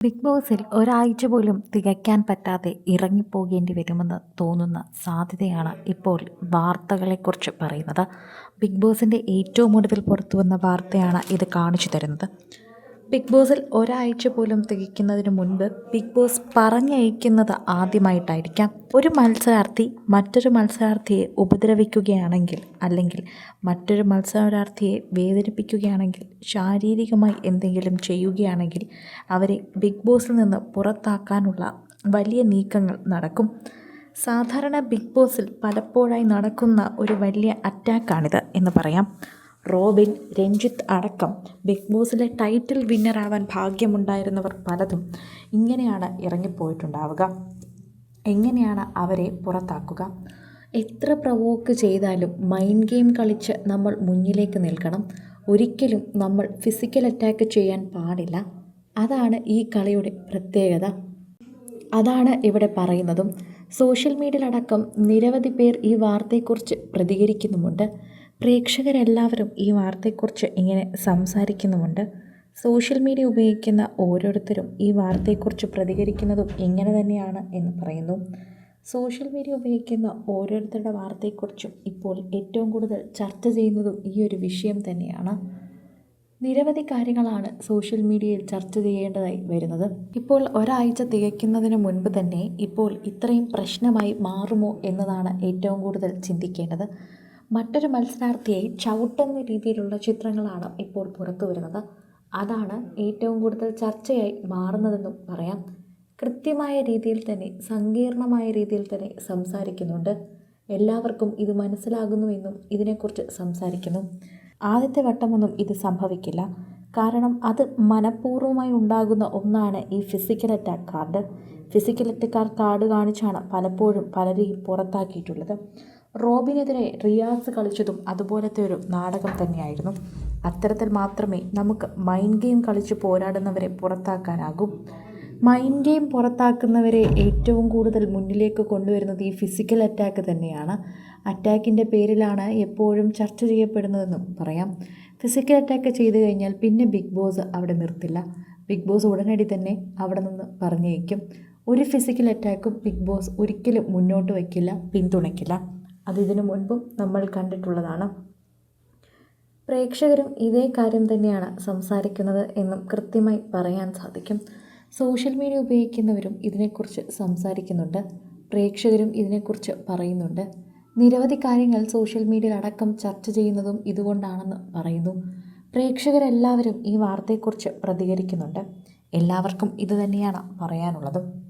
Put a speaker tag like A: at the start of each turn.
A: Big ബോസിൽ ഒരാഴ്ച പോലും തികയ്ക്കാൻ പറ്റാതെ ഇറങ്ങിപ്പോകേണ്ടി വരുമെന്ന് തോന്നുന്ന സാധ്യതയാണ് ഇപ്പോൾ വാർത്തകളെക്കുറിച്ച് പറയുന്നത്. ബിഗ് ബോസിന്റെ ഏറ്റവും ഒടുവിൽ പുറത്തു വന്ന വാർത്തയാണ് ഇത് കാണിച്ചു തരുന്നത്. ബിഗ് ബോസിൽ ഒരാഴ്ച പോലും തികയ്ക്കുന്നതിന് മുൻപ് ബിഗ് ബോസ് പറഞ്ഞയക്കുന്നത് ആദ്യമായിട്ടായിരിക്കാം. ഒരു മത്സരാർത്ഥി മറ്റൊരു മത്സരാർത്ഥിയെ ഉപദ്രവിക്കുകയാണെങ്കിൽ അല്ലെങ്കിൽ മറ്റൊരു മത്സരാർത്ഥിയെ വേദനിപ്പിക്കുകയാണെങ്കിൽ ശാരീരികമായി എന്തെങ്കിലും ചെയ്യുകയാണെങ്കിൽ അവരെ ബിഗ് ബോസിൽ നിന്ന് പുറത്താക്കാനുള്ള വലിയ നീക്കങ്ങൾ നടക്കും. സാധാരണ ബിഗ് ബോസിൽ പലപ്പോഴായി നടക്കുന്ന ഒരു വലിയ അറ്റാക്കാണിത് എന്ന് പറയാം. റോബിൻ രഞ്ജിത്ത് അടക്കം ബിഗ് ബോസിലെ ടൈറ്റിൽ വിന്നറാവാൻ ഭാഗ്യമുണ്ടായിരുന്നവർ പലതും ഇങ്ങനെയാണ് ഇറങ്ങിപ്പോയിട്ടുണ്ടാവുക. എങ്ങനെയാണ് അവരെ പുറത്താക്കുക? എത്ര പ്രവോക്ക് ചെയ്താലും മൈൻഡ് ഗെയിം കളിച്ച് നമ്മൾ മുന്നിലേക്ക് നിൽക്കണം. ഒരിക്കലും നമ്മൾ ഫിസിക്കൽ അറ്റാക്ക് ചെയ്യാൻ പാടില്ല. അതാണ് ഈ കളിയുടെ പ്രത്യേകത. അതാണ് ഇവിടെ പറയുന്നതും. സോഷ്യൽ മീഡിയയിലടക്കം നിരവധി പേർ ഈ വാർത്തയെക്കുറിച്ച് പ്രതികരിക്കുന്നുമുണ്ട്. പ്രേക്ഷകരെല്ലാവരും ഈ വാർത്തയെക്കുറിച്ച് ഇങ്ങനെ സംസാരിക്കുന്നുമുണ്ട്. സോഷ്യൽ മീഡിയ ഉപയോഗിക്കുന്ന ഓരോരുത്തരും ഈ വാർത്തയെക്കുറിച്ച് പ്രതികരിക്കുന്നതും ഇങ്ങനെ തന്നെയാണ് എന്ന് പറയുന്നു. സോഷ്യൽ മീഡിയ ഉപയോഗിക്കുന്ന ഓരോരുത്തരുടെ വാർത്തയെക്കുറിച്ചും ഇപ്പോൾ ഏറ്റവും കൂടുതൽ ചർച്ച ചെയ്യുന്നതും ഈ ഒരു വിഷയം തന്നെയാണ്. നിരവധി കാര്യങ്ങളാണ് സോഷ്യൽ മീഡിയയിൽ ചർച്ച ചെയ്യേണ്ടതായി വരുന്നത്. ഇപ്പോൾ ഒരാഴ്ച തികയ്ക്കുന്നതിന് മുൻപ് തന്നെ ഇപ്പോൾ ഇത്രയും പ്രശ്നമായി മാറുമോ എന്നതാണ് ഏറ്റവും കൂടുതൽ ചിന്തിക്കേണ്ടത്. മറ്റൊരു മത്സരാർത്ഥിയെ ചവിട്ടുന്ന രീതിയിലുള്ള ചിത്രങ്ങളാണ് ഇപ്പോൾ പുറത്തു വരുന്നത്. അതാണ് ഏറ്റവും കൂടുതൽ ചർച്ചയായി മാറുന്നതെന്നും പറയാം. കൃത്യമായ രീതിയിൽ തന്നെ സങ്കീർണമായ രീതിയിൽ തന്നെ സംസാരിക്കുന്നുണ്ട്. എല്ലാവർക്കും ഇത് മനസ്സിലാകുന്നുവെന്നും ഇതിനെക്കുറിച്ച് സംസാരിക്കുന്നു. ആദ്യത്തെ വട്ടമൊന്നും ഇത് സംഭവിക്കില്ല. കാരണം അത് മനഃപൂർവമായി ഉണ്ടാകുന്ന ഒന്നാണ് ഈ physical attack card physical attack card കാണിച്ചാണ് പലപ്പോഴും പലരെയും പുറത്താക്കിയിട്ടുള്ളത്. റോബിനെതിരെ റിയാസ് കളിച്ചതും അതുപോലത്തെ ഒരു നാടകം തന്നെയായിരുന്നു. അത്തരത്തിൽ മാത്രമേ നമുക്ക് മൈൻഡ് ഗെയിം കളിച്ച് പോരാടുന്നവരെ പുറത്താക്കാനാകൂ. മൈൻഡ് ഗെയിം പുറത്താക്കുന്നവരെ ഏറ്റവും കൂടുതൽ മുന്നിലേക്ക് കൊണ്ടുവരുന്നത് ഈ ഫിസിക്കൽ അറ്റാക്ക് തന്നെയാണ്. അറ്റാക്കിന്റെ പേരിലാണ് എപ്പോഴും ചർച്ച ചെയ്യപ്പെടുന്നതെന്നും പറയാം. ഫിസിക്കൽ അറ്റാക്ക് ചെയ്തു കഴിഞ്ഞാൽ പിന്നെ ബിഗ് ബോസ് അവിടെ നിർത്തില്ല. ബിഗ് ബോസ് ഉടനടി തന്നെ അവിടെ നിന്ന് പറഞ്ഞേക്കും ഒരു ഫിസിക്കൽ അറ്റാക്കും ബിഗ് ബോസ് ഒരിക്കലും മുന്നോട്ട് വയ്ക്കില്ല പിന്തുണയ്ക്കില്ല. അത് ഇതിനു മുൻപും നമ്മൾ കണ്ടിട്ടുള്ളതാണ്. പ്രേക്ഷകരും ഇതേ കാര്യം തന്നെയാണ് സംസാരിക്കുന്നത് എന്നും കൃത്യമായി പറയാൻ സാധിക്കും. സോഷ്യൽ മീഡിയ ഉപയോഗിക്കുന്നവരും ഇതിനെക്കുറിച്ച് സംസാരിക്കുന്നുണ്ട്. പ്രേക്ഷകരും ഇതിനെക്കുറിച്ച് പറയുന്നുണ്ട്. നിരവധി കാര്യങ്ങൾ സോഷ്യൽ മീഡിയയിൽ അടക്കം ചർച്ച ചെയ്യുന്നതും ഇതുകൊണ്ടാണെന്ന് പറയുന്നു. പ്രേക്ഷകരെല്ലാവരും ഈ വാർത്തയെക്കുറിച്ച് പ്രതികരിക്കുന്നുണ്ട്. എല്ലാവർക്കും ഇതുതന്നെയാണ് പറയാനുള്ളതും.